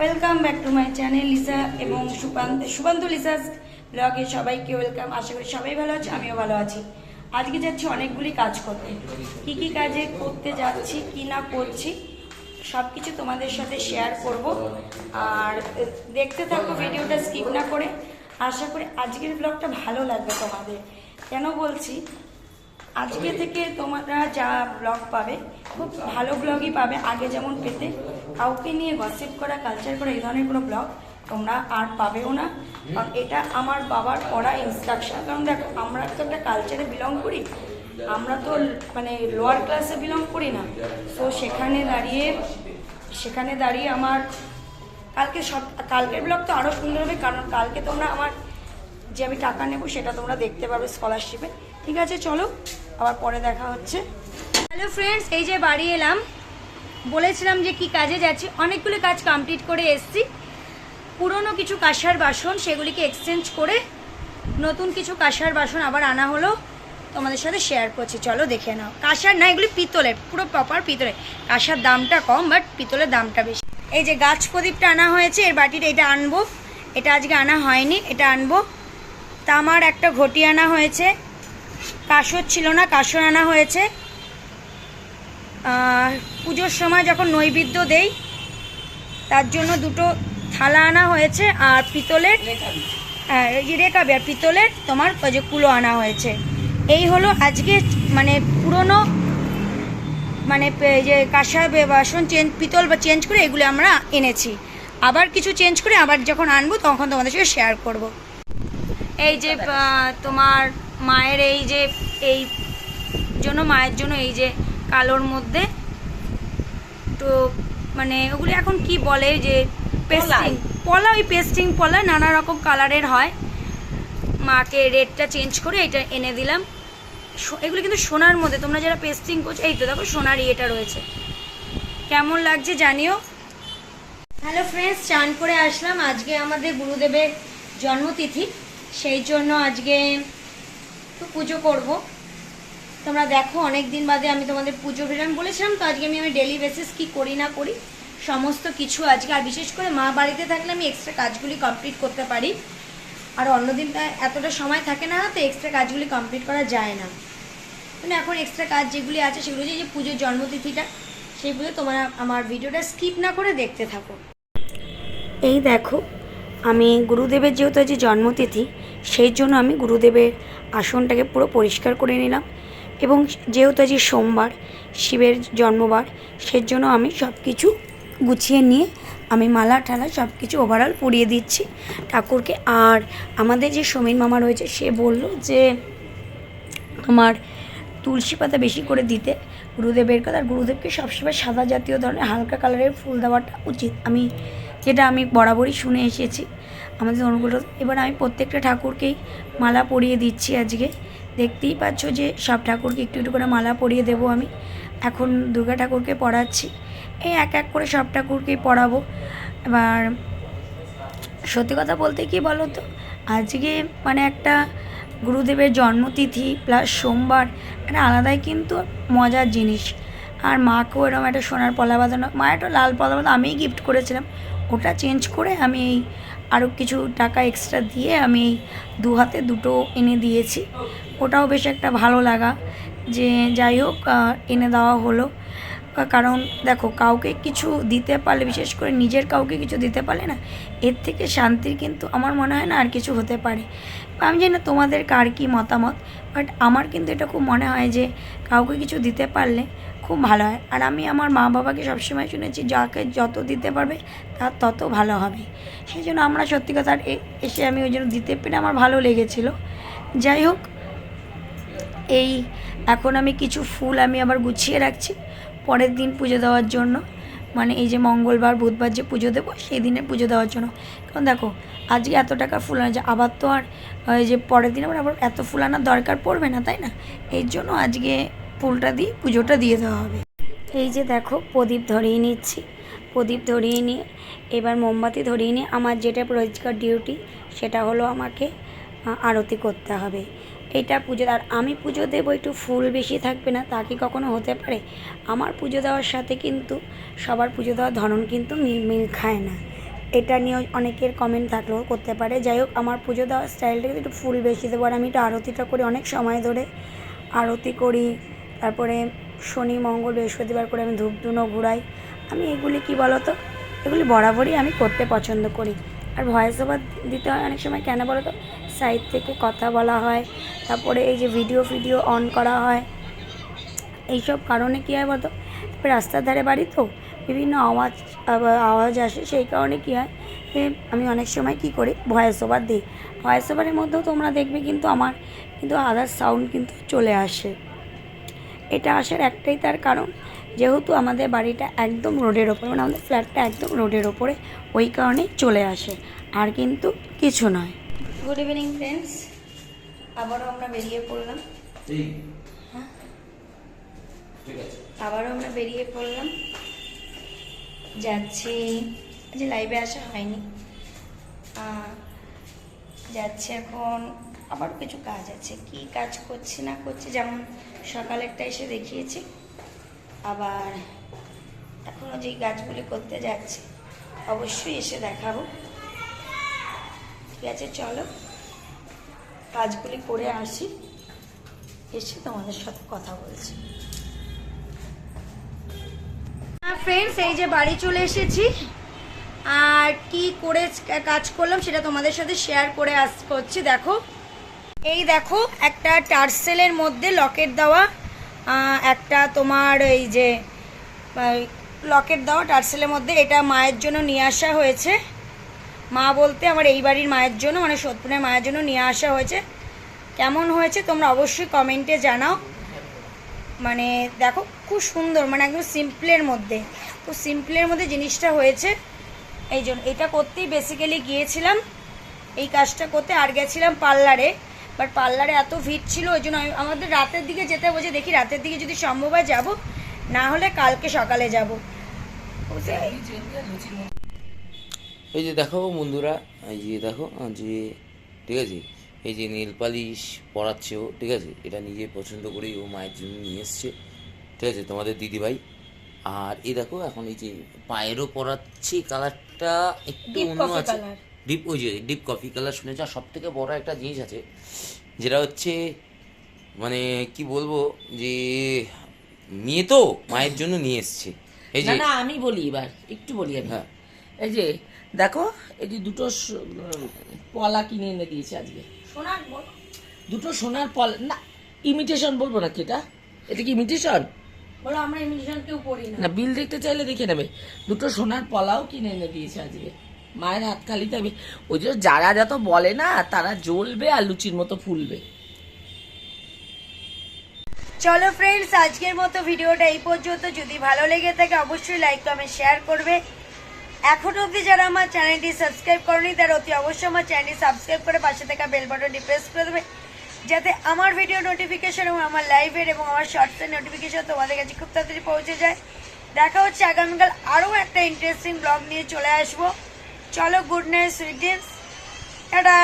Welcome back to my channel Lisa এবং সুপান্ত সুপান্ত লিসাস ব্লগে সবাইকে ওয়েলকাম আশা করি সবাই ভালো আছে, আমিও ভালো আছি। আজকে যাচ্ছি অনেকগুলি কাজ করতে। কি কি কাজে করতে যাচ্ছি, কি না করছি সব কিছু তোমাদের সাথে শেয়ার করব। আর দেখতে থাকো, ভিডিওটা স্কিপ না করে। আশা করি আজকের ব্লগটা ভালো লাগবে তোমাদের। কেন বলছি? আজকে থেকে তোমরা যা ব্লগ পাবে, খুব ভালো ব্লগই পাবে, আগে যেমন পেতে। কাউকে নিয়ে গসিপ করা কালচার করা, এই ধরনের কোনো ব্লগ তোমরা আর পাবেও না। কারণ এটা আমার বাবার পড়া ইনস্ট্রাকশন কারণ দেখো, আমরা তো একটা কালচারে বিলং করি। আমরা তো মানে লোয়ার ক্লাসে বিলং করি না। তো সেখানে দাঁড়িয়ে সেখানে দাঁড়িয়ে আমার কালকে সব, কালকের ব্লগ তো আরও সুন্দর হবে। কারণ কালকে তোমরা আমার যে আমি টাকা নেব, সেটা তোমরা দেখতে পাবে স্কলারশিপে ঠিক আছে, চলো, আবার পরে দেখা হচ্ছে। হ্যালো ফ্রেন্ডস এই যে বাড়ি এলাম। বলেছিলাম যে কি কাজে যাচ্ছি। অনেকগুলো কাজ কমপ্লিট করে এসেছি। পুরনো কিছু কাঁসার বাসন, সেগুলিকে এক্সচেঞ্জ করে নতুন কিছু কাঁসার বাসন আবার আনা হলো। তোমাদের সাথে শেয়ার করছি। চলো দেখে নাও। কাঁসার না, এগুলি পিতলের, পুরো প্রপার পিতলের। কাঁসার দামটা কম বাট পিতলের দামটা বেশি। এই যে গাছ প্রদীপটা আনা হয়েছে, এর বাটিটা এটা আনব। এটা আজকে আনা হয়নি, এটা আনব। তামার একটা ঘটি আনা হয়েছে। কাসর ছিল না, কাসর আনা হয়েছে। পুজোর সময় যখন নৈবেদ্য দেই তার জন্য দুটো থালা আনা হয়েছে আর পিতলের হ্যাঁ, রেখাবে আর পিতলের তোমার যে কুলো আনা হয়েছে। এই হলো আজকে মানে পুরনো মানে যে কাঁসার বে- বাসন চেঞ্জ পিতল বা চেঞ্জ করে এগুলো আমরা এনেছি। আবার কিছু চেঞ্জ করে আবার যখন আনব তখন তোমাদের সাথে শেয়ার করব। এই যে তোমার মায়ের এই যে এই জন্য মায়ের জন্য এই যে কালোর মধ্যে। তো মানে ওগুলি এখন কি বলে যে পেস্টিং পলা ওই পেস্টিং পলা নানা রকম কালারের হয়। মাকে রেডটা চেঞ্জ করে এটা এনে দিলাম। এগুলো কিন্তু সোনার মধ্যে তোমরা যারা পেস্টিং করছ এই তো দেখো সোনার ইয়েটা রয়েছে। কেমন লাগছে জানিও? হ্যালো ফ্রেন্ডস চান করে আসলাম। আজকে আমাদের গুরুদেবের জন্মতিথি সেই জন্য আজকে একটু পুজো করব। তোমরা দেখো অনেক দিন বাদে আমি তোমাদের পুজো আমি বলেছিলাম, তো আজকে আমি আমি ডেলি বেসিস কি করি না করি, সমস্ত কিছু আজকে, আর বিশেষ করে মা বাড়িতে থাকলে আমি এক্সট্রা কাজগুলি কমপ্লিট করতে পারি। আর অন্যদিন এতটা সময় থাকে না তো এক্সট্রা কাজগুলি কমপ্লিট করা যায় না। মানে এখন এক্সট্রা কাজ যেগুলি আছে সেগুলো যে পুজোর জন্মতিথিটা, সেই পুজো তোমরা আমার ভিডিওটা স্কিপ না করে দেখতে থাকো। এই দেখো, আমি গুরুদেবের যেহেতু আজ জন্মতিথি, সেই জন্য আমি গুরুদেবের আসনটাকে পুরো পরিষ্কার করে নিলাম। এবং যেহেতু আজ সোমবার, শিবের জন্মবার সেই জন্য আমি সব কিছু গুছিয়ে নিয়ে আমি মালা ঠালা সব কিছু ওভারঅল পরিয়ে দিচ্ছি। ঠাকুরকে আর আমাদের যে সমীর মামা রয়েছে, সে বলল যে, আমার তুলসী পাতা বেশি করে দিতে। গুরুদেবের কথা, আর গুরুদেবকে সবসময় সাদা জাতীয় ধরনের হালকা কালারের ফুল দেওয়াটা উচিত। আমি, যেটা আমি বরাবরই শুনে এসেছি। আমাদের অনুকূল এবার আমি প্রত্যেকটা ঠাকুরকেই মালা পরিয়ে দিচ্ছি আজকে। দেখতেই পাচ্ছ যে সব ঠাকুরকে একটু একটু করে মালা পরিয়ে দেবো আমি। এখন দুর্গা ঠাকুরকে পড়াচ্ছি। এই এক এক করে সব ঠাকুরকেই পড়াবো। এবার সত্যি কথা বলতে কি বলো তো আজকে মানে একটা গুরুদেবের জন্মতিথি প্লাস সোমবার একটা আলাদাই কিন্তু মজার জিনিস। আর মাকেও এরকম একটা সোনার পলা বাঁধানো মা একটা লাল পলা বাঁধানো আমিই গিফট করেছিলাম। ওটা চেঞ্জ করে আমি এই আরও কিছু টাকা এক্সট্রা দিয়ে আমি এই দু হাতে দুটো এনে দিয়েছি। ওটাও বেশ একটা ভালো লাগা যে যাই হোক এনে দেওয়া হলো। কারণ দেখো, কাউকে কিছু দিতে পারলে, বিশেষ করে নিজের কাউকে কিছু দিতে পারলে না, এর থেকে শান্তির কিন্তু আমার মনে হয় না আর কিছু হতে পারে। আমি জানি না তোমাদের কার কী মতামত বাট আমার কিন্তু এটা খুব মনে হয় যে কাউকে কিছু দিতে পারলে খুব ভালো হয়। আর আমি আমার মা বাবাকে সবসময় শুনেছি, যাকে যত দিতে পারবে, তার তত ভালো হবে। সেই জন্য আমরা সত্যি কথা এসে আমি ওই জন্য দিতে পেরে আমার ভালো লেগেছিলো। যাই হোক, এই এখন আমি কিছু ফুল আমি আবার গুছিয়ে রাখছি পরের দিন পুজো দেওয়ার জন্য। মানে এই যে মঙ্গলবার, বুধবার যে পুজো দেবো, সেই দিনে পুজো দেওয়ার জন্য। কারণ দেখো, আজকে এত টাকা ফুল আনা আবার তো আর যে পরের দিন আবার আবার এত ফুল আনার দরকার পড়বে না, তাই না? এর জন্য আজকে ফুলটা দিয়ে পুজোটা দিয়ে দেওয়া হবে। এই যে দেখো, প্রদীপ ধরিয়ে নিচ্ছি। প্রদীপ ধরিয়ে নিয়ে, এবার মোমবাতি ধরিয়ে নিয়ে আমার যেটা রোজকার ডিউটি, সেটা হলো আমাকে আরতি করতে হবে। এটা পুজো, আর আমি পুজো দেবো একটু ফুল বেশি থাকবে না, তা কি কখনো হতে পারে? আমার পুজো দেওয়ার সাথে কিন্তু, সবার পুজো দেওয়ার ধরন কিন্তু মিল মিল খায় না। এটা নিয়েও অনেকের কমেন্ট থাকলেও করতে পারে। যাই হোক, আমার পুজো দেওয়ার স্টাইলটা কিন্তু একটু ফুল বেশি দেবো, আর আমি একটু আরতিটা করি অনেক সময় ধরে। আরতি করি তারপরে শনি, মঙ্গল, বৃহস্পতিবার করে আমি ধূপ ধুনো ঘুরাই। আমি এগুলি কি বলো তো এগুলি বরাবরই আমি করতে পছন্দ করি। আর ভয়েস ওভার দিতে হয় অনেক সময়, কেন বলো তো সাইড থেকে কথা বলা হয়, তারপরে এই যে ভিডিও ফিডিও অন করা হয়। এইসব কারণে কী হয় বলতো? তারপরে রাস্তার ধারে বাড়ি তো, বিভিন্ন আওয়াজ আওয়াজ আসে, সেই কারণে কী হয় আমি অনেক সময় কী করি? ভয়েস ওভার দিই। ভয়েস ওভারের মধ্যেও তোমরা দেখবে কিন্তু আমার, কিন্তু আদার সাউন্ড কিন্তু চলে আসে। এটা আসার একটাই তার কারণ। যেহেতু আমাদের বাড়িটা একদম রোডের ওপরে মানে আমাদের ফ্ল্যাটটা একদম রোডের ওপরে ওই কারণেই চলে আসে। আর কিন্তু কিছু নয়। গুড ইভিনিং ফ্রেন্ডস আবারও আমরা বেরিয়ে পড়লাম। হ্যাঁ? আবারও আমরা বেরিয়ে পড়লাম। যাচ্ছি। যে লাইভে আসা হয়নি। যাচ্ছে এখন। আবার কিছু কাজ আছে। কি কাজ করছি না করছি যেমন সকালেরটা এসে দেখিয়েছি। আবার এখনও যেই গাছগুলি করতে যাচ্ছি, অবশ্যই এসে দেখাবো। ঠিক আছে, চলো কাজগুলি করে আসি। এসে তোমাদের সাথে কথা বলছি। ফ্রেন্ডস এই যে বাড়ি চলে এসেছি। আর কি করে কাজ করলাম সেটা তোমাদের সাথে শেয়ার করে আস করছি। দেখো এই দেখো, একটা টার্সেলের মধ্যে লকেট দেওয়া একটা তোমার এই যে লকেট দেওয়া টার্সেলের মধ্যে, এটা মায়ের জন্য নিয়ে আসা হয়েছে। মা বলতে আমার এই বাড়ির মায়ের জন্য মানে সোদপুরের মায়ের জন্য নিয়ে আসা হয়েছে। কেমন হয়েছে তোমরা অবশ্যই কমেন্টে জানাও। মানে দেখো, খুব সুন্দর মানে একদম সিম্পলের মধ্যে। তো সিম্পলের মধ্যে জিনিসটা হয়েছে। এই জন্য, এটা করতেই বেসিক্যালি গিয়েছিলাম। এই কাজটা করতে আর গেছিলাম পার্লারে। বাট পার্লারে এত ভিড় ছিল ওই জন্য আমি- আমাদের রাতের দিকে যেতে বলছে দেখি রাতের দিকে যদি সম্ভব হয় যাব না হলে কালকে সকালে যাব। এই যে দেখো বন্ধুরা এই যে দেখো যে ঠিক আছে? এই যে নীল পালিশ পরাচ্ছে ও ঠিক আছে? এটা নিজে পছন্দ করেই ও মায়ের জন্য নিয়ে এসছে ঠিক আছে? তোমাদের দিদিভাই। আর এই দেখো এখন এই যে পায়েরও পরাচ্ছি কালারটা একটু অন্য আছে। ডিপ ওই যে ডিপ কফি কালার শুনেছি। আর সব থেকে বড় একটা জিনিস আছে যেটা হচ্ছে মানে কি বলব যে মেয়ে তো মায়ের জন্য নিয়ে এসছে। এই যে না আমি বলি এবার একটু বলি আমি। হ্যাঁ। এই যে দেখো এই যে দুটো পলা কিনে এনে দিয়েছে আজকে। বল দুটো সোনার পলা না ইমিটেশন বলব নাকি এটা? এটা কি ইমিটেশন বলো আমরা ইমিটেশন কেউ করি না। না বিল দেখতে চাইলে দেখে নেবে। দুটো সোনার পলাও কিনে এনে দিয়েছে আজকে। মায়ের হাত খালি আমি ওই জন্য যারা যত বলে না, তারা জ্বলবে আর লুচির মতো ফুলবে। চলো ফ্রেন্ডস আজকের মতো ভিডিওটা এই পর্যন্ত। যদি ভালো লেগে থাকে, অবশ্যই লাইক কমেন্ট শেয়ার করবে। এখন অবধি যারা আমার চ্যানেলটি সাবস্ক্রাইব করেনি, তারা অতি অবশ্যই আমার চ্যানেলটি সাবস্ক্রাইব করে পাশে থাকা বেল বাটনটি প্রেস করে দেবে। যাতে আমার ভিডিও নোটিফিকেশন এবং আমার লাইভের এবং আমার শর্টসের নোটিফিকেশন তোমাদের কাছে খুব তাড়াতাড়ি পৌঁছে যায়। দেখা হচ্ছে আগামীকাল আরও একটা ইন্টারেস্টিং ব্লগ নিয়ে চলে আসব। চলো গুড নাইট সুইটিস টাটা